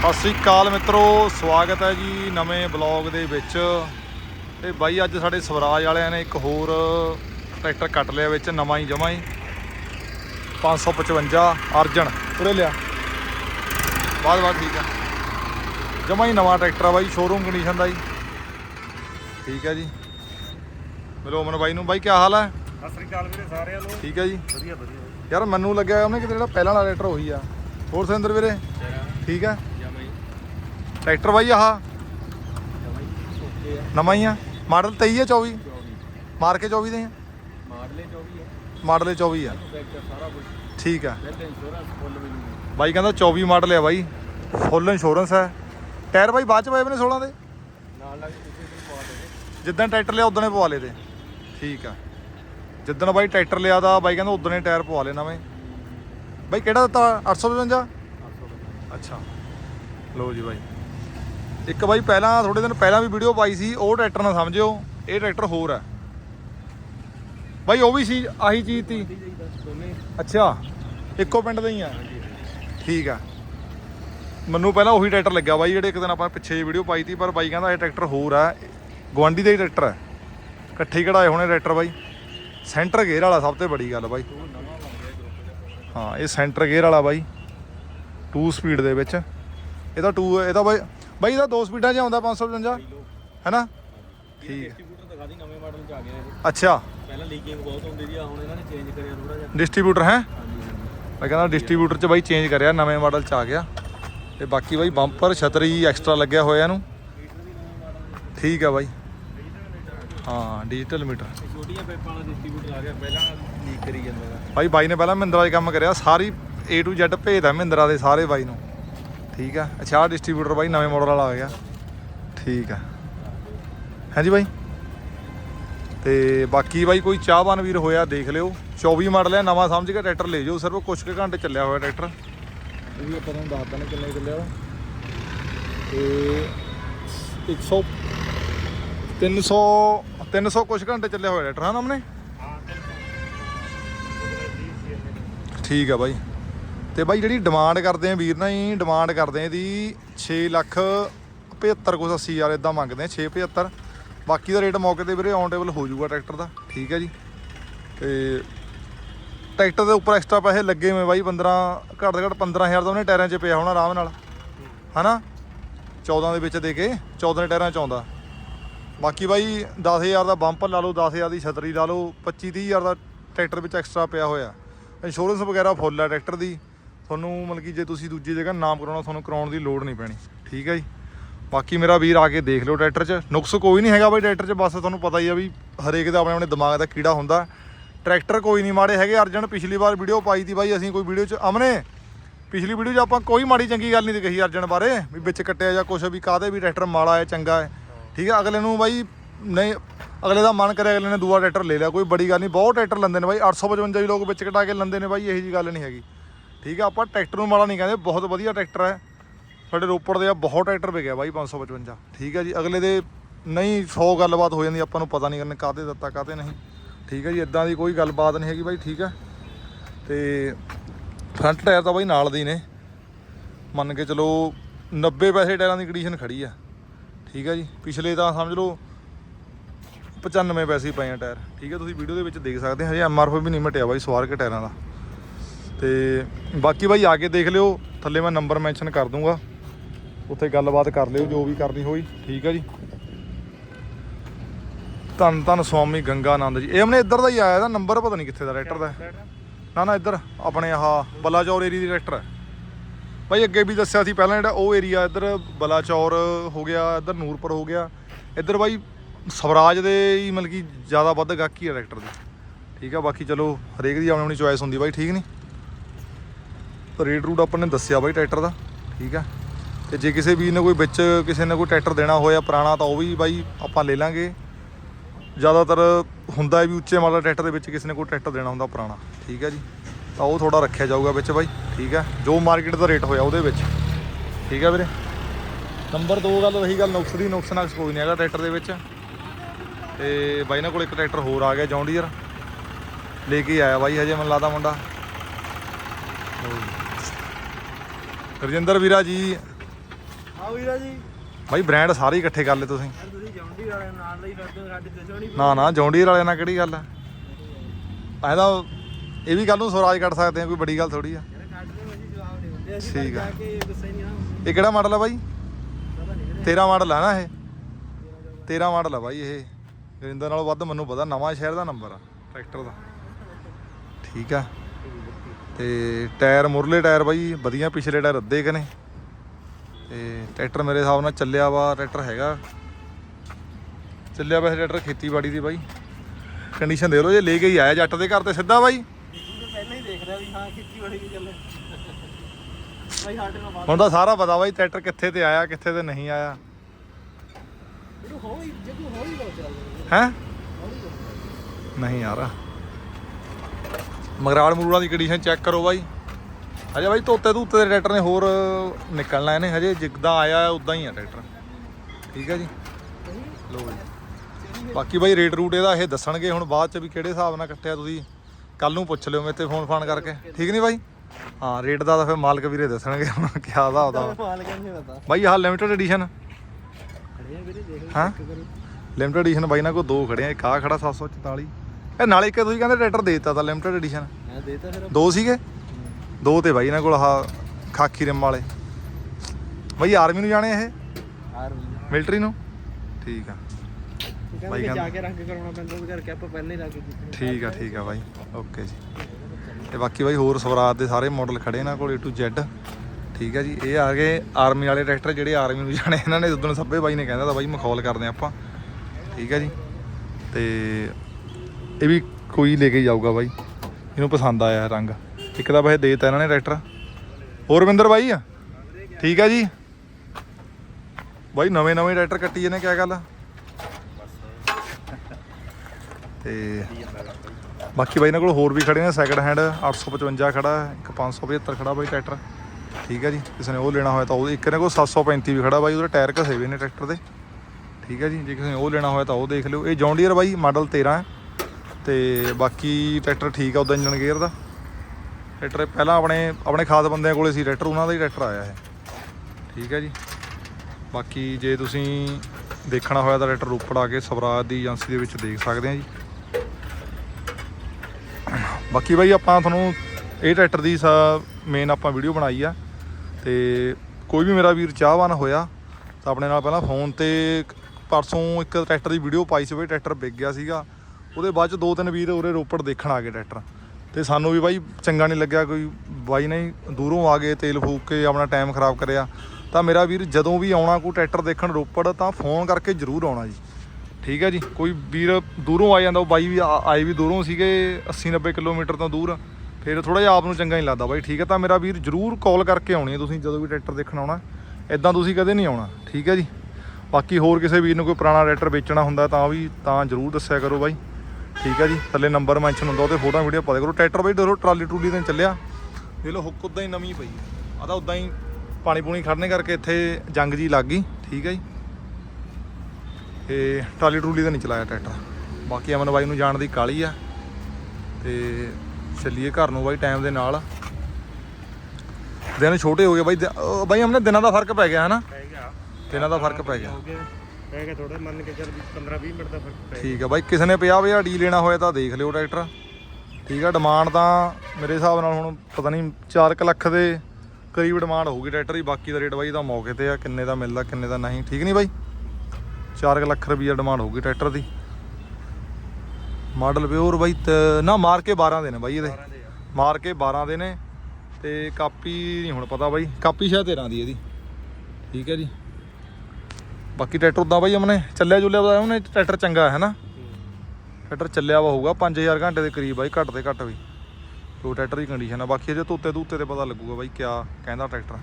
ਸਤਿ ਸ੍ਰੀ ਅਕਾਲ ਮਿੱਤਰੋ ਸਵਾਗਤ ਹੈ ਜੀ ਨਵੇਂ ਬਲੌਗ ਦੇ ਵਿੱਚ। ਤੇ ਬਾਈ ਅੱਜ ਸਾਡੇ ਸਵਰਾਜ ਵਾਲਿਆਂ ਨੇ ਇੱਕ ਹੋਰ ਟਰੈਕਟਰ ਕੱਟ ਲਿਆ ਵਿੱਚ ਨਵਾਂ ਹੀ ਜਮਾ ਹੀ। 555 ਅਰਜਨ ਉਰੇ ਲਿਆ। ਬਾਅਦ ਬਾਅਦ ਠੀਕ ਆ। ਜਮਾ ਹੀ ਨਵਾਂ ਟਰੈਕਟਰ ਆ ਬਾਈ ਸ਼ੋਰੂਮ ਕੰਡੀਸ਼ਨ ਦਾ ਜੀ ਠੀਕ ਹੈ ਜੀ। ਮਿਲੋ ਅਮਨ ਬਾਈ ਨੂੰ। ਬਾਈ ਕੀ ਹਾਲ ਹੈ ਸਤਿ ਸ੍ਰੀ ਅਕਾਲ ਵੀਰੇ ਸਾਰਿਆਂ ਨੂੰ। ਠੀਕ ਹੈ ਜੀ। ਵਧੀਆ ਵਧੀਆ। ਯਾਰ ਮੈਨੂੰ ਲੱਗਿਆ ਉਹਨੇ ਕਿਤੇ ਜਿਹੜਾ ਪਹਿਲਾਂ ਵਾਲਾ ਟਰੈਕਟਰ ਉਹੀ ਆ। ਹੋਰ ਸੁਰਿੰਦਰ ਵੀਰੇ? ਠੀਕ ਹੈ ਟਰੈਕਟਰ ਬਾਈ ਆਹ? ਨਵਾਂ ਹੀ ਆ। ਮਾਡਲ 23 ਆ 24 ਮਾਰ ਕੇ 24 ਦੇ ਆ? ਮਾਡਲੇ 24 ਹੈ ਮਾਡਲ 24 ਆ। ਠੀਕ ਆ। ਬਾਈ ਕਹਿੰਦਾ 24 ਮਾਡਲ ਆ ਬਾਈ। ਫੁੱਲ ਇੰਸ਼ੋਰੈਂਸ ਹੈ ਟਾਇਰ ਬਾਈ ਬਾਅਦ ਚ ਪਾਏ ਨੇ 16 ਦੇ? ਨਾਲ ਲੱਗ ਜਿੱਦਾਂ ਟਰੈਕਟਰ ਲਿਆ, ਉਦੋਂ ਨੇ ਪਵਾ ਲਏ ਤੇ। ਠੀਕ ਆ। ਜਿੱਦਣ ਬਾਈ ਟਰੈਕਟਰ ਲਿਆ ਦਾ ਬਾਈ ਕਹਿੰਦਾ ਉਦੋਂ ਨੇ ਟਾਇਰ ਪਵਾ ਲਏ ਨਵੇਂ। ਬਾਈ ਕਿਹੜਾ ਦਿੱਤਾ? 855 ਅੱਛਾ। ਲਓ ਜੀ ਬਾਈ। ਇੱਕ ਬਾਈ ਪਹਿਲਾਂ ਥੋੜੇ ਦਿਨ ਪਹਿਲਾਂ ਵੀ ਵੀਡੀਓ ਪਾਈ ਸੀ, ਉਹ ਟਰੈਕਟਰ ਨਾ ਸਮਝਿਓ, ਇਹ ਟਰੈਕਟਰ ਹੋਰ ਹੈ। ਬਾਈ ਉਹ ਵੀ ਸੀ, ਆਹੀ ਚੀਜ਼ ਤੀ। ਅੱਛਾ, ਇੱਕੋ ਪਿੰਡ ਦੇ ਹੀ ਆ। ਠੀਕ ਆ। ਮੈਨੂੰ ਪਹਿਲਾਂ ਉਹੀ ਟਰੈਕਟਰ ਲੱਗਿਆ ਬਾਈ, ਜਿਹੜੇ ਇੱਕ ਦਿਨ ਆਪਾਂ ਪਿੱਛੇ ਜਿਹੀ ਵੀਡੀਓ ਪਾਈ ਤੀ, ਪਰ ਬਾਈ ਕਹਿੰਦਾ ਇਹ ਟਰੈਕਟਰ ਹੋਰ ਆ। ਗਵਾਂਡੀ ਦਾ ਹੀ ਟਰੈਕਟਰ ਹੈ ਇਕੱਠੇ ਕਢਾਏ ਹੋਣੇ ਟਰੈਕਟਰ ਬਾਈ। ਸੈਂਟਰ ਗੇਅਰ ਵਾਲਾ ਸਭ ਤੋਂ ਵੱਡੀ ਗੱਲ ਬਾਈ। ਹਾਂ, ਇਹ ਸੈਂਟਰ ਗੇਅਰ ਵਾਲਾ ਬਾਈ। 2 ਸਪੀਡ ਦੇ ਵਿੱਚ। ਇਹਦਾ 2 ਇਹਦਾ ਬਾਈ ਬਾਈ ਇਹਦਾ 2 ਸਪੀਡਾਂ 'ਚ ਆਉਂਦਾ 555 ਕਿਲੋ ਹੈਨਾ? ਠੀਕ। ਡਿਸਟ੍ਰੀਬਿਊਟਰ ਦਿਖਾ ਦੀ ਨਵੇਂ ਮਾਡਲ ਚ ਆ ਇਹ। ਅੱਛਾ। ਪਹਿਲਾਂ ਲੀਕਿੰਗ ਬਹੁਤ ਹੁੰਦੀ ਸੀ ਆ ਹੁਣ ਇਹਨਾਂ ਨੇ ਚੇਂਜ ਕਰਿਆ ਥੋੜਾ ਜਿਹਾ। ਡਿਸਟ੍ਰੀਬਿਊਟਰ ਹੈ? ਮੈਂ ਕਹਿੰਦਾ ਡਿਸਟ੍ਰੀਬਿਊਟਰ 'ਚ ਬਾਈ ਚੇਂਜ ਕਰਿਆ ਨਵੇਂ ਮਾਡਲ 'ਚ ਆ ਗਿਆ। ਤੇ ਬਾਕੀ ਬਾਈ ਬੰਪਰ ਛਤਰੀ ਐਕਸਟਰਾ ਲੱਗਿਆ ਹੋਇਆ ਇਹਨੂੰ। ਦੇ ਠੀਕ ਆ ਬਾਈ। ਹਾਂ ਡਿਜੀਟਲ ਮੀਟਰ ਇਹ ਛੋਟੀਆਂ ਪਾਈਪਾਂ ਵਾਲਾ ਡਿਸਟ੍ਰੀਬਿਊਟਰ ਆ ਗਿਆ ਪਹਿਲਾਂ ਲੀਕ ਕਰੀ ਜਾਂਦਾ। ਬਾਈ ਬਾਈ ਨੇ ਪਹਿਲਾਂ ਮਹਿੰਦਰਾ 'ਚ ਕੰਮ ਕਰਿਆ ਸਾਰੀ A to Z ਭੇਜਦਾ ਮਹਿੰਦਰਾ ਦੇ ਸਾਰੇ ਬਾਈ ਨੂੰ। ਠੀਕ ਆ। ਅੱਛਾ ਆਹ ਡਿਸਟ੍ਰੀਬਿਊਟਰ ਬਾਈ ਨਵੇਂ ਮਾਡਲ ਵਾਲਾ ਆ ਗਿਆ। ਠੀਕ ਆ। ਹਾਂਜੀ ਬਾਈ। ਤੇ ਬਾਕੀ ਬਾਈ ਕੋਈ ਚਾਹਵਾਨ ਵੀਰ ਹੋਇਆ ਦੇਖ ਲਿਓ। 24 ਮਾਡਲ ਹੈ ਨਵਾਂ ਸਮਝ ਕੇ ਟਰੈਕਟਰ ਲੈ ਜਾਓ ਸਿਰਫ। ਕੁਝ ਕੁ ਘੰਟੇ ਚੱਲਿਆ ਹੋਇਆ ਟਰੈਕਟਰ। ਇਹ ਵੀ ਆਪਾਂ ਤੁਹਾਨੂੰ ਦੱਸ ਦਿੰਦੇ ਕਿੰਨੇ ਚੱਲਿਆ ਵਾ। ਤੇ 100 300 300 ਕੁਝ ਘੰਟੇ ਚੱਲਿਆ ਹੋਇਆ ਟਰੈਕਟਰ। ਹਾਂ ਨਮਨੇ ਠੀਕ ਆ ਬਾਈ। ਤੇ ਬਾਈ ਜਿਹੜੀ ਡਿਮਾਂਡ ਕਰਦੇ ਆ ਵੀਰ ਨਾ ਹੀ ਡਿਮਾਂਡ ਕਰਦੇ ਆ ਇਹਦੀ 6 ਲੱਖ 75 ਕੁਛ 80 ਹਜ਼ਾਰ ਇਦਾਂ ਮੰਗਦੇ ਆ 675 ਬਾਕੀ ਦਾ ਰੇਟ ਮੌਕੇ ਤੇ ਵੀਰੇ ਔਨ ਟੇਬਲ ਹੋ ਜਾਊਗਾ ਟਰੈਕਟਰ ਦਾ, ਠੀਕ ਹੈ ਜੀ। ਤੇ ਟਰੈਕਟਰ ਦੇ ਉੱਪਰ ਐਕਸਟਰਾ ਪੈਸੇ ਲੱਗੇ ਹੋਏ ਬਾਈ 15 ਘੱਟ ਤੋਂ ਘੱਟ 15000 ਦਾ ਉਹਨੇ ਟਾਇਰਾਂ 'ਚ ਪਿਆ ਹੋਣਾ ਆਰਾਮ ਨਾਲ। ਹਨਾ? 14 ਦੇ ਵਿੱਚ ਦੇ ਕੇ 14 ਦੇ ਟਾਇਰਾਂ 'ਚ ਆਉਂਦਾ। ਬਾਕੀ ਬਾਈ 10000 ਦਾ ਬੰਪਰ ਲਾ ਲਓ 10000 ਦੀ ਛਤਰੀ ਲਾ ਲਓ 25 30000 ਦਾ ਟਰੈਕਟਰ ਵਿੱਚ ਐਕਸਟਰਾ ਪਿਆ ਹੋਇਆ। ਇੰਸ਼ੋਰੈਂਸ ਵਗੈਰਾ ਫੁੱਲ ਹੈ ਟਰੈਕਟਰ ਦੀ। ਤੁਹਾਨੂੰ ਮਤਲਬ ਕਿ ਜੇ ਤੁਸੀਂ ਦੂਜੀ ਜਗ੍ਹਾ ਨਾਮ ਕਰਾਉਣਾ, ਤੁਹਾਨੂੰ ਕਰਾਉਣ ਦੀ ਲੋੜ ਨਹੀਂ ਪੈਣੀ। ਠੀਕ ਹੈ ਜੀ? ਬਾਕੀ ਮੇਰਾ ਵੀਰ ਆ ਕੇ ਦੇਖ ਲਿਓ ਟਰੈਕਟਰ 'ਚ। ਨੁਕਸ ਕੋਈ ਨਹੀਂ ਹੈਗਾ ਬਾਈ ਟਰੈਕਟਰ 'ਚ, ਬਸ ਤੁਹਾਨੂੰ ਪਤਾ ਹੀ ਆ ਵੀ ਹਰੇਕ ਦਾ ਆਪਣੇ ਆਪਣੇ ਦਿਮਾਗ ਦਾ ਕੀੜਾ ਹੁੰਦਾ। ਟਰੈਕਟਰ ਕੋਈ ਨਹੀਂ ਮਾੜੇ ਹੈਗੇ, ਅਰਜਨ ਪਿਛਲੀ ਵਾਰ ਵੀਡੀਓ ਪਾਈ ਤੀ ਬਾਈ ਅਸੀਂ ਕੋਈ ਵੀਡੀਓ 'ਚ। ਅਮਨੇ, ਪਿਛਲੀ ਵੀਡੀਓ 'ਚ ਆਪਾਂ ਕੋਈ ਮਾੜੀ ਚੰਗੀ ਗੱਲ ਨਹੀਂ ਕਹੀ ਅਰਜਨ ਬਾਰੇ, ਵੀ ਵਿੱਚ ਕੱਟਿਆ ਜਾਂ ਕੁਛ ਵੀ, ਕਾਹਦੇ ਵੀ ਟਰੈਕਟਰ ਮਾੜਾ ਹੈ, ਚੰਗਾ ਹੈ। ਠੀਕ ਹੈ, ਅਗਲੇ ਨੂੰ ਬਾਈ ਨਹੀਂ, ਅਗਲੇ ਦਾ ਮਨ ਕਰੇ ਅਗਲੇ ਨੇ ਦੂਆ ਟਰੈਕਟਰ ਲੈ ਲਿਆ, ਕੋਈ ਬੜੀ ਗੱਲ ਨਹੀਂ। ਬਹੁਤ ਟਰੈਕਟਰ ਲੈਂਦੇ ਨੇ ਬਾਈ 855 ਵੀ ਲੋਕ ਵਿੱਚ ਕਟਾ ਕੇ ਲੈਂਦੇ ਨੇ ਬਾਈ, ਇਹੀ ਜੀ ਗੱਲ ਨਹੀਂ ਹੈਗੀ। ਠੀਕ ਆ, ਆਪਾਂ ਟਰੈਕਟਰ ਨੂੰ ਮਾੜਾ ਨਹੀਂ ਕਹਿੰਦੇ, ਬਹੁਤ ਵਧੀਆ ਟਰੈਕਟਰ ਹੈ। ਸਾਡੇ ਰੋਪੜ ਦੇ ਆ ਬਹੁਤ ਟਰੈਕਟਰ ਵਿਕਿਆ ਬਾਈ 555 ਠੀਕ ਹੈ ਜੀ, ਅਗਲੇ ਦੇ ਨਹੀਂ 100 ਗੱਲਬਾਤ ਹੋ ਜਾਂਦੀ, ਆਪਾਂ ਨੂੰ ਪਤਾ ਨਹੀਂ ਕਰਨੇ ਕਾਹਦੇ ਦਿੱਤਾ, ਕਾਹਦੇ ਨਹੀਂ। ਠੀਕ ਹੈ ਜੀ ਇਦਾਂ ਦੀ ਕੋਈ ਗੱਲਬਾਤ ਨਹੀਂ ਹੈਗੀ ਬਾਈ, ਠੀਕ ਹੈ ਤੇ ਫਰੰਟ ਟਾਇਰ ਤਾਂ ਬਾਈ ਨਾਲ ਦੇ ਨੇ। ਮੰਨ ਕੇ ਚਲੋ 90 ਪੈਸੇ ਟਾਇਰਾਂ ਦੀ ਕੰਡੀਸ਼ਨ ਖੜੀ ਆ। ਠੀਕ ਆ ਜੀ, ਪਿਛਲੇ ਤਾਂ ਸਮਝ ਲਓ 95 ਪੈਸੇ ਹੀ ਪਏ ਆ ਟਾਇਰ। ਠੀਕ ਹੈ ਤੁਸੀਂ ਵੀਡੀਓ ਦੇ ਵਿੱਚ ਦੇਖ ਸਕਦੇ ਹੋ ਹਜੇ ਐਮਆਰਪੀ ਵੀ ਨਹੀਂ ਮਟਿਆ ਬਾਈ, ਸਵਾਰ ਕੇ ਟਾਇਰਾਂ ਦਾ। ਤੇ ਬਾਕੀ ਬਾਈ ਆ ਕੇ ਦੇਖ ਲਿਓ, ਥੱਲੇ ਮੈਂ ਨੰਬਰ ਮੈਂਸ਼ਨ ਕਰ ਦੂੰਗਾ। ਉੱਥੇ ਗੱਲਬਾਤ ਕਰ ਲਿਓ, ਜੋ ਵੀ ਕਰਨੀ ਹੋਈ, ਠੀਕ ਆ ਜੀ? ਧੰਨ ਧੰਨ ਸਵਾਮੀ ਗੰਗਾ ਆਨੰਦ ਜੀ। ਇਹ ਮਨੇ ਇੱਧਰ ਦਾ ਹੀ ਆਇਆ, ਇਹਦਾ ਨੰਬਰ ਪਤਾ ਨਹੀਂ ਕਿੱਥੇ ਦਾ ਟਰੈਕਟਰ ਦਾ। ਨਾ ਨਾ, ਇੱਧਰ, ਆਪਣੇ ਆਹ ਬਲਾਚੌਰ ਏਰੀਆ ਦੀ ਟਰੈਕਟਰ ਹੈ ਭਾਈ ਅੱਗੇ ਵੀ ਦੱਸਿਆ ਸੀ ਪਹਿਲਾਂ ਜਿਹੜਾ ਉਹ ਏਰੀਆ ਇੱਧਰ ਬਲਾਚੌਰ ਹੋ ਗਿਆ, ਇੱਧਰ ਨੂਰਪੁਰ ਹੋ ਗਿਆ। ਇੱਧਰ ਬਾਈ ਸਵਰਾਜ ਦੇ ਹੀ ਮਤਲਬ ਕਿ ਜ਼ਿਆਦਾ ਵੱਧ ਗਾਹਕੀ ਹੈ ਟਰੈਕਟਰ ਦੀ। ਠੀਕ ਆ, ਬਾਕੀ ਚਲੋ ਹਰੇਕ ਦੀ ਆਪਣੀ ਆਪਣੀ ਚੋਇਸ ਹੁੰਦੀ ਬਾਈ, ਠੀਕ ਨਹੀਂ ਤਾਂ ਰੇਟ ਰੂਟ ਆਪਾਂ ਨੇ ਦੱਸਿਆ ਬਾਈ ਟਰੈਕਟਰ ਦਾ, ਠੀਕ ਆ? ਤੇ ਜੇ ਕਿਸੇ ਵੀਰ ਨੇ ਕੋਈ ਵਿੱਚ ਕਿਸੇ ਨੇ ਕੋਈ ਟਰੈਕਟਰ ਦੇਣਾ ਹੋਇਆ ਪੁਰਾਣਾ, ਤਾਂ ਉਹ ਵੀ ਬਾਈ ਆਪਾਂ ਲੈ ਲਾਂਗੇ। ਜ਼ਿਆਦਾਤਰ ਹੁੰਦਾ ਵੀ ਉੱਚੇ ਮਾਡਲ ਟਰੈਕਟਰ ਦੇ ਵਿੱਚ ਕਿਸੇ ਨੇ ਕੋਈ ਟਰੈਕਟਰ ਦੇਣਾ ਹੁੰਦਾ ਪੁਰਾਣਾ, ਠੀਕ ਹੈ ਜੀ? ਤਾਂ ਉਹ ਥੋੜਾ ਰੱਖਿਆ ਜਾਊਗਾ ਵਿੱਚ ਬਾਈ, ਠੀਕ ਹੈ ਜੋ ਮਾਰਕੀਟ ਦਾ ਰੇਟ ਹੋਇਆ ਉਹਦੇ ਵਿੱਚ, ਠੀਕ ਹੈ ਵੀਰੇ? ਨੰਬਰ 2 ਗੱਲ ਰਹੀ ਗੱਲ ਨੁਕਸ ਦੀ, ਨੁਕਸ ਨਾਕਸ ਕੋਈ ਨਹੀਂ ਹੈਗਾ ਟਰੈਕਟਰ ਦੇ ਵਿੱਚ। ਤੇ ਬਾਈ ਨਾਲ ਕੋਲ ਇੱਕ ਟਰੈਕਟਰ ਹੋਰ ਆ ਗਿਆ, ਜੌਂਡੀਅਰ। ਲੈ ਕੇ ਆਇਆ ਬਾਈ ਹਜੇ, ਮੈਨੂੰ ਲੱਗਦਾ ਮੁੰਡਾ। ਰਜਿੰਦਰ ਵੀਰਾ ਜੀ। ਆ ਵੀਰਾ ਜੀ। ਬਾਈ ਬ੍ਰਾਂਡ ਸਾਰੇ ਹੀ ਇਕੱਠੇ ਕਰ ਲਏ ਤੁਸੀਂ। ਯਾਰ ਤੁਸੀਂ ਜੌਂਡੀ ਵਾਲੇ ਨਾਲ ਲਈ ਫਿਰਦੇ ਹੋ, ਸਾਡੇ ਦੁਸ਼ਮਣੀ ਨਾ ਨਾ ਜੌਂਡੀਅਰ ਵਾਲਿਆਂ ਨਾਲ ਕਿਹੜੀ ਗੱਲ ਆ? ਐ ਤਾਂ ਇਹ ਵੀ ਗੱਲ ਨੂੰ ਸਵਰਾਜ ਕੱਢ ਸਕਦੇ ਆ ਕੋਈ ਵੱਡੀ ਗੱਲ ਥੋੜੀ ਆ। ਯਾਰ ਕੱਢ ਦੇ ਅਸੀਂ ਜਵਾਬ ਨਹੀਂ ਹੁੰਦੇ ਅਸੀਂ ਠੀਕ ਆ। ਜਾ ਕੇ ਗੁੱਸਾ ਹੀ ਨਹੀਂ ਆ ਇਹ ਕਿਹੜਾ ਮਾਡਲ ਆ ਬਾਈ? ਪਤਾ ਨਹੀਂ 13 ਮਾਡਲ ਆ ਨਾ ਇਹ? 13 ਮਾਡਲ ਆ ਬਾਈ ਇਹ। ਗਰਿੰਦਰ ਨਾਲੋਂ ਵੱਧ ਮੈਨੂੰ ਪਤਾ ਨਵਾਂ ਸ਼ਹਿਰ ਦਾ ਨੰਬਰ ਆ ਟਰੈਕਟਰ ਦਾ। ਠੀਕ ਆ। ਤੇ ਟਾਇਰ ਮੁਰਲੇ ਟਾਇਰ ਬਾਈ ਵਧੀਆ ਪਿਛਲੇ ਟਾਇਰ ਅੱਧੇ ਕਨੇ ਤੇ ਟਰੈਕਟਰ ਮੇਰੇ ਹਿਸਾਬ ਨਾਲ ਚੱਲਿਆ ਵਾ ਟਰੈਕਟਰ ਹੈਗਾ। ਚੱਲਿਆ ਵੈਸੇ ਟਰੈਕਟਰ ਖੇਤੀਬਾੜੀ ਦੀ ਬਾਈ। ਕੰਡੀਸ਼ਨ ਦੇ ਲਓ ਜੇ ਲੈ ਕੇ ਹੀ ਆਇਆ ਜੱਟ ਦੇ ਘਰ ਤੇ ਸਿੱਧਾ ਬਾਈ। ਤੂੰ ਪਹਿਲਾਂ ਹੀ ਦੇਖ ਰਿਹਾ ਵੀ ਹਾਂ ਖਿੱਚੀ ਬੜੀ ਕੀ ਚੱਲੇ ਭਾਈ ਸਾਡੇ ਨਾਲ ਬਾਤ ਹੁਣ ਤਾਂ ਸਾਰਾ ਪਤਾ ਬਾਈ ਟਰੈਕਟਰ ਕਿੱਥੇ ਤੇ ਆਇਆ ਕਿੱਥੇ ਤੇ ਨਹੀਂ ਆਇਆ। ਹੈ? ਨਹੀਂ ਯਾਰ। ਮਗਰਾੜ ਮਰੂੜਾਂ ਦੀ ਕੰਡੀਸ਼ਨ ਚੈੱਕ ਕਰੋ ਬਾਈ। ਹਜੇ ਬਾਈ ਤੋਤੇ ਧੂਤੇ ਦੇ ਟਰੈਕਟਰ ਨੇ ਹੋਰ ਨਿਕਲਣਾ ਇਹਨੇ ਹਜੇ ਜਿੱਦਾਂ ਆਇਆ ਉਦਾਂ ਹੀ ਆ ਟਰੈਕਟਰ। ਠੀਕ ਹੈ ਜੀ? ਲੋ ਜੀ। ਬਾਕੀ ਬਾਈ ਰੇਟ ਰੂਟ ਇਹਦਾ ਇਹ ਦੱਸਣਗੇ ਹੁਣ ਬਾਅਦ ਚ ਵੀ ਕਿਹੜੇ ਹਿਸਾਬ ਨਾਲ ਕੱਟਿਆ ਤੁਸੀਂ। ਕੱਲ ਨੂੰ ਪੁੱਛ ਲਿਓ ਮੇਰੇ ਤੇ ਫੋਨ ਫਾਨ ਕਰਕੇ। ਠੀਕ ਨਹੀਂ ਬਾਈ? ਹਾਂ ਰੇਟ ਦਾ ਤਾਂ ਫਿਰ ਮਾਲਕ ਵੀਰੇ ਦੱਸਣਗੇ ਹੁਣ ਕਿਆ ਹਿਸਾਬ ਦਾ ਮਾਲ ਕਹਿੰਦੇ ਪਤਾ ਬਾਈ ਆਹ ਲਿਮਿਟਡ ਐਡੀਸ਼ਨ ਖੜੇ ਆ ਵੀਰੇ ਦੇਖ ਹਾਂ? ਲਿਮਟਿਡ ਐਡੀਸ਼ਨ ਬਾਈ ਨਾਲ ਕੋ ਦੋ ਖੜੇ ਆ ਇੱਕ ਆ ਖੜਾ 744 ਇਹ ਨਾਲੇ ਇੱਕ ਤੁਸੀਂ ਕਹਿੰਦੇ ਟਰੈਕਟਰ ਦੇ ਦਿੱਤਾ ਤਾਂ ਲਿਮਟਿਡ ਐਡੀਸ਼ਨ ਮੈਂ ਦੇਤਾ ਫਿਰ ਦੋ ਸੀਗੇ? ਦੋ ਤੇ ਬਾਈ ਇਹਨਾਂ ਕੋਲ ਆਹ ਖਾਕੀ ਰਿਮ ਵਾਲੇ। ਬਾਈ ਆਰਮੀ ਨੂੰ ਜਾਣੇ ਇਹ? ਆਰ ਮਿਲਟਰੀ ਨੂੰ? ਠੀਕ ਆ। ਬਾਈ ਜਾ ਕੇ ਰੰਗ ਕਰਾਉਣਾ ਪੈਂਦਾ ਉਹਦੇ ਕਰਕੇ ਆਪਾਂ ਪਹਿਲਾਂ ਹੀ ਲਾ ਕੇ ਕੀਤੇ ਠੀਕ ਆ ਠੀਕ ਆ ਬਾਈ। ਓਕੇ ਜੀ। ਤੇ ਬਾਕੀ ਬਾਈ ਹੋਰ ਸਵਰਾਜ ਦੇ ਸਾਰੇ ਮਾਡਲ ਖੜੇ ਇਹਨਾਂ ਕੋਲ A to Z ਠੀਕ ਆ ਜੀ। ਇਹ ਆ ਗਏ ਆਰਮੀ ਵਾਲੇ ਟਰੈਕਟਰ ਜਿਹੜੇ ਆਰਮੀ ਨੂੰ ਜਾਣੇ ਇਹਨਾਂ ਨੇ ਉਦੋਂ ਸੱਬੇ ਬਾਈ ਨੇ ਕਹਿੰਦਾ ਤਾਂ ਬਾਈ ਮਖੌਲ ਕਰਦੇ ਆਪਾਂ। ਠੀਕ ਆ ਜੀ। ਤੇ ਇਹ ਵੀ ਕੋਈ ਲੈ ਕੇ ਜਾਊਗਾ ਬਾਈ। ਇਹਨੂੰ ਪਸੰਦ ਆਇਆ ਰੰਗ। ਇੱਕ ਤਾਂ ਵੈਸੇ ਦੇਤਾ ਇਹਨਾਂ ਨੇ ਟਰੈਕਟਰ। ਹੋਰ ਰਵਿੰਦਰ ਬਾਈ ਆ? ਠੀਕ ਆ ਜੀ? ਬਾਈ ਨਵੇਂ ਨਵੇਂ ਟਰੈਕਟਰ ਕੱਟੀ ਇਹਨੇ ਕਿਆ ਗੱਲ ਆ? ਤੇ ਬਾਕੀ ਬਾਈ ਇਹਨਾਂ ਕੋਲ ਹੋਰ ਵੀ ਖੜੇ ਨੇ ਸੈਕਿੰਡ ਹੈਂਡ 855 ਖੜਾ ਹੈ, ਇੱਕ 575 ਖੜਾ ਬਾਈ ਟਰੈਕਟਰ। ਠੀਕ ਹੈ ਜੀ? ਕਿਸੇ ਨੇ ਉਹ ਲੈਣਾ ਹੋਇਆ ਤਾਂ ਉਹ ਇੱਕ ਇਹਨਾਂ ਕੋਲ 735 ਵੀ ਖੜਾ ਬਾਈ ਉਹਦੇ ਟਾਇਰ ਘਸੇ ਹੋਏ ਨੇ ਟਰੈਕਟਰ ਦੇ। ਠੀਕ ਹੈ ਜੀ? ਜੇ ਕਿਸੇ ਨੇ ਉਹ ਲੈਣਾ ਹੋਇਆ ਤਾਂ ਉਹ ਦੇਖ ਲਿਓ। ਇਹ ਜੌਂਡੀਅਰ ਬਾਈ ਮਾਡਲ 13 ਹੈ ਤੇ ਬਾਕੀ ਟਰੈਕਟਰ ਠੀਕ ਆ ਉਹਦਾ ਇੰਜਨ ਗੇਅਰ ਦਾ। ਟਰੈਕਟਰ ਪਹਿਲਾਂ ਆਪਣੇ ਆਪਣੇ ਖਾਸ ਬੰਦਿਆਂ ਕੋਲੇ ਸੀ ਟਰੈਕਟਰ, ਉਹਨਾਂ ਦਾ ਹੀ ਟਰੈਕਟਰ ਆਇਆ ਹੈ ਠੀਕ ਹੈ ਜੀ। ਬਾਕੀ ਜੇ ਤੁਸੀਂ ਦੇਖਣਾ ਹੋਇਆ ਤਾਂ ਟਰੈਕਟਰ ਰੋਪੜ ਆ ਕੇ ਸਵਰਾਜ ਦੀ ਏਜੰਸੀ ਦੇ ਵਿੱਚ ਦੇਖ ਸਕਦੇ ਆ ਜੀ। ਬਾਕੀ ਬਾਈ ਆਪਾਂ ਤੁਹਾਨੂੰ ਇਹ ਟਰੈਕਟਰ ਦੀ ਮੇਨ ਆਪਾਂ ਵੀਡੀਓ ਬਣਾਈ ਆ। ਤੇ ਕੋਈ ਵੀ ਮੇਰਾ ਵੀਰ ਚਾਹਵਾਨ ਹੋਇਆ ਤਾਂ ਆਪਣੇ ਨਾਲ ਪਹਿਲਾਂ ਫੋਨ ਤੇ ਪਰਸੋਂ ਇੱਕ ਟਰੈਕਟਰ ਦੀ ਵੀਡੀਓ ਪਾਈ ਸੀ ਬਈ, ਟਰੈਕਟਰ ਵਿਕ ਗਿਆ ਸੀਗਾ। ਉਹਦੇ ਬਾਅਦ ਚ ਦੋ ਤਿੰਨ ਵੀਰ ਉਰੇ ਰੋਪੜ ਦੇਖਣ ਆ ਗਏ ਟਰੈਕਟਰ। ਤੇ ਸਾਨੂੰ ਵੀ ਬਾਈ ਚੰਗਾ ਨਹੀਂ ਲੱਗਿਆ ਕੋਈ ਬਾਈ ਨਹੀਂ, ਦੂਰੋਂ ਆ ਗਏ, ਤੇਲ ਫੂਕ ਕੇ ਆਪਣਾ ਟਾਈਮ ਖਰਾਬ ਕਰਿਆ। ਤਾਂ ਮੇਰਾ ਵੀਰ ਜਦੋਂ ਵੀ ਆਉਣਾ ਕੋਈ ਟਰੈਕਟਰ ਦੇਖਣ ਰੋਪੜ, ਤਾਂ ਫੋਨ ਕਰਕੇ ਜ਼ਰੂਰ ਆਉਣਾ ਜੀ। ਠੀਕ ਹੈ ਜੀ? ਕੋਈ ਵੀਰ ਦੂਰੋਂ ਆ ਜਾਂਦਾ, ਉਹ ਬਾਈ ਵੀ ਆਏ ਵੀ ਦੂਰੋਂ ਸੀਗੇ 80 90 ਕਿਲੋਮੀਟਰ ਤੋਂ ਦੂਰ। ਫਿਰ ਥੋੜਾ ਜਿਹਾ ਆਪ ਨੂੰ ਚੰਗਾ ਨਹੀਂ ਲੱਗਦਾ ਬਾਈ। ਠੀਕ ਹੈ, ਤਾਂ ਮੇਰਾ ਵੀਰ ਜਰੂਰ ਕਾਲ ਕਰਕੇ ਆਉਣੀ ਹੈ ਤੁਸੀਂ ਜਦੋਂ ਵੀ ਟਰੈਕਟਰ ਦੇਖਣ ਆਉਣਾ। ਇਦਾਂ ਤੁਸੀਂ ਕਦੇ ਨਹੀਂ ਆਉਣਾ। ਠੀਕ ਹੈ ਜੀ? ਬਾਕੀ ਹੋਰ ਕਿਸੇ ਵੀਰ ਨੂੰ ਕੋਈ ਪੁਰਾਣਾ ਟਰੈਕਟਰ ਵੇਚਣਾ ਹੁੰਦਾ ਤਾਂ ਵੀ ਤਾਂ ਜਰੂਰ ਦੱਸਿਆ ਕਰੋ ਬਾਈ। ਠੀਕ ਹੈ ਜੀ ਥੱਲੇ ਨੰਬਰ ਮੈਂਸ਼ਨ ਹੁੰਦਾ ਉਹਤੇ ਫੋਟੋ ਵੀਡੀਓ ਪਾ ਦਿਆ ਕਰੋ। ਟਰੈਕਟਰ ਬਾਈ ਡਰੋ ਟਰਾਲੀ ਟਰੂਲੀ ਤੇ ਚੱਲਿਆ। ਦੇਖ ਲਓ ਹੁੱਕ ਉਦਾਂ ਹੀ ਨਵੀਂ ਪਈ ਆ। ਤਾਂ ਉਦਾਂ ਹੀ ਪਾਣੀ ਪੂਣੀ ਖੜਨੇ ਕਰਕੇ ਇੱਥੇ ਜੰਗ ਜੀ ਲੱਗ ਗਈ ਠੀਕ ਹੈ ਜੀ। ਤੇ ਟਰਾਲੀ ਟਰੂਲੀ ਤਾਂ ਨਹੀਂ ਚਲਾਇਆ ਟਰੈਕਟਰ। ਬਾਕੀ ਅਮਨ ਬਾਈ ਨੂੰ ਜਾਣ ਦੀ ਕਾਲੀ ਆ। ਤੇ ਚੱਲੀਏ ਘਰ ਨੂੰ ਬਾਈ ਟਾਈਮ ਦੇ ਨਾਲ। ਦਿਨ ਛੋਟੇ ਹੋ ਗਏ ਬਾਈ ਦਿ- ਬਾਈ ਹਮਨੇ ਦਿਨਾਂ ਦਾ ਫ਼ਰਕ ਪੈ ਗਿਆ ਹੈ ਨਾ ਪੈ ਗਿਆ। ਦਿਨਾਂ ਦਾ ਫ਼ਰਕ ਪੈ ਗਿਆ। ਪੈ ਗਿਆ ਥੋੜਾ ਮੰਨ ਕੇ ਚੱਲ 15 20 ਮਿੰਟ ਦਾ ਫ਼ਰਕ ਪੈ ਠੀਕ ਆ ਬਾਈ ਕਿਸੇ ਨੇ 50 ਹਜ਼ਾਰ ਡੀ ਲੈਣਾ ਹੋਇਆ ਤਾਂ ਦੇਖ ਲਿਓ ਟਰੈਕਟਰ। ਠੀਕ ਆ ਡਿਮਾਂਡ ਤਾਂ ਮੇਰੇ ਹਿਸਾਬ ਨਾਲ ਹੁਣ ਪਤਾ ਨਹੀਂ 4 ਲੱਖ ਦੇ ਕਰੀਬ ਡਿਮਾਂਡ ਹੋਊਗੀ ਟਰੈਕਟਰ ਦੀ ਬਾਕੀ ਦਾ ਰੇਟ ਬਾਈ ਦਾ ਮੌਕੇ ਤੇ ਆ ਕਿੰਨੇ ਦਾ ਮਿਲਦਾ ਕਿੰਨੇ ਦਾ ਨਹੀਂ ਠੀਕ ਨਹੀਂ ਬਾਈ? 4 ਲੱਖ ਰੁਪਈਆ ਡਿਮਾਂਡ ਹੋਊਗੀ ਟਰੈਕਟਰ ਦੀ। ਮਾਡਲ ਪਿਓਰ ਬਾਈ ਨਾ ਮਾਰ ਕੇ 12 ਦੇ ਨੇ ਬਾਈ ਇਹਦੇ। ਮਾਰ ਕੇ 12 ਦੇ ਨੇ ਤੇ ਕਾਪੀ ਨਹੀਂ ਹੁਣ ਪਤਾ ਬਾਈ ਕਾਪੀ ਸ਼ਾਇਦ 13 ਦੀ ਇਹਦੀ। ਠੀਕ ਹੈ ਜੀ। ਬਾਕੀ ਟਰੈਕਟਰ ਉਦਾਂ ਬਾਈ ਉਹਨੇ ਚੱਲਿਆ ਜੁਲਿਆ ਬਤਾਇਆ ਉਹਨੇ ਟਰੈਕਟਰ ਚੰਗਾ ਹੈ ਨਾ। ਟਰੈਕਟਰ ਚੱਲਿਆ ਵਾ ਹੋਊਗਾ 5000 ਘੰਟੇ ਦੇ ਕਰੀਬ ਬਾਈ, ਘੱਟ ਤੇ ਘੱਟ ਵੀ। ਜੋ ਟਰੈਕਟਰ ਦੀ ਕੰਡੀਸ਼ਨ ਆ, ਬਾਕੀ ਜੇ ਧੋਤੇ ਧੂਤੇ ਤੇ ਪਤਾ ਲੱਗੂਗਾ ਬਾਈ ਕਿਆ ਕਹਿੰਦਾ ਟਰੈਕਟਰ।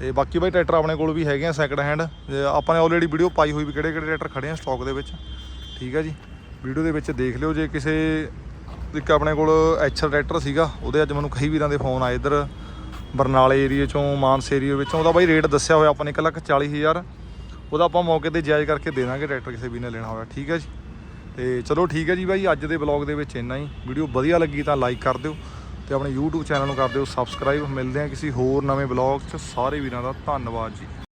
ਤੇ ਬਾਕੀ ਬਾਈ ਟਰੈਕਟਰ ਆਪਣੇ ਕੋਲ ਵੀ ਹੈਗੇ ਆ ਸੈਕਿੰਡ ਹੈਂਡ ਆਪਾਂ ਨੇ ਆਲਰੇਡੀ ਵੀਡੀਓ ਪਾਈ ਹੋਈ ਵੀ ਕਿਹੜੇ ਕਿਹੜੇ ਟਰੈਕਟਰ ਖੜੇ ਆ ਸਟਾਕ ਦੇ ਵਿੱਚ। ਠੀਕ ਆ ਜੀ। ਵੀਡੀਓ ਦੇ ਵਿੱਚ ਦੇਖ ਲਿਓ ਜੇ ਕਿਸੇ ਇੱਕ ਆਪਣੇ ਕੋਲ ਐਚਰ ਟਰੈਕਟਰ ਸੀਗਾ, ਉਹਦੇ ਅੱਜ ਮੈਨੂੰ ਕਈ ਵੀਰਾਂ ਦੇ ਫੋਨ ਆਏ ਇੱਧਰ। ਬਰਨਾਲੇ ਏਰੀਏ ਚੋਂ, ਮਾਨਸੇ ਏਰੀਏ ਵਿੱਚੋਂ, ਉਹਦਾ ਬਾਈ ਰੇਟ ਦੱਸਿਆ ਹੋਇਆ ਆਪਾਂ ਨੇ 1 ਲੱਖ 40 ਹਜ਼ਾਰ। ਉਹਦਾ ਆਪਾਂ ਮੌਕੇ ਤੇ ਜਾਇਜ਼ ਕਰਕੇ ਦੇ ਦਾਂਗੇ, ਟਰੈਕਟਰ ਕਿਸੇ ਵੀ ਨੇ ਲੈਣਾ ਹੋਇਆ, ਠੀਕ ਹੈ ਜੀ? ਤੇ ਚਲੋ ਠੀਕ ਹੈ ਜੀ ਬਾਈ, ਅੱਜ ਦੇ ਵਲੌਗ ਦੇ ਵਿੱਚ ਇੰਨਾ ਹੀ। ਵੀਡੀਓ ਵਧੀਆ ਲੱਗੀ ਤਾਂ ਲਾਈਕ ਕਰ ਦਿਓ ਤੇ ਆਪਣੇ YouTube ਚੈਨਲ ਨੂੰ ਕਰ ਦਿਓ ਸਬਸਕ੍ਰਾਈਬ। ਮਿਲਦੇ ਹਾਂ ਕਿਸੇ ਹੋਰ ਨਵੇਂ ਵਲੌਗ 'ਚ। ਸਾਰੇ ਵੀਰਾਂ ਦਾ ਧੰਨਵਾਦ ਜੀ।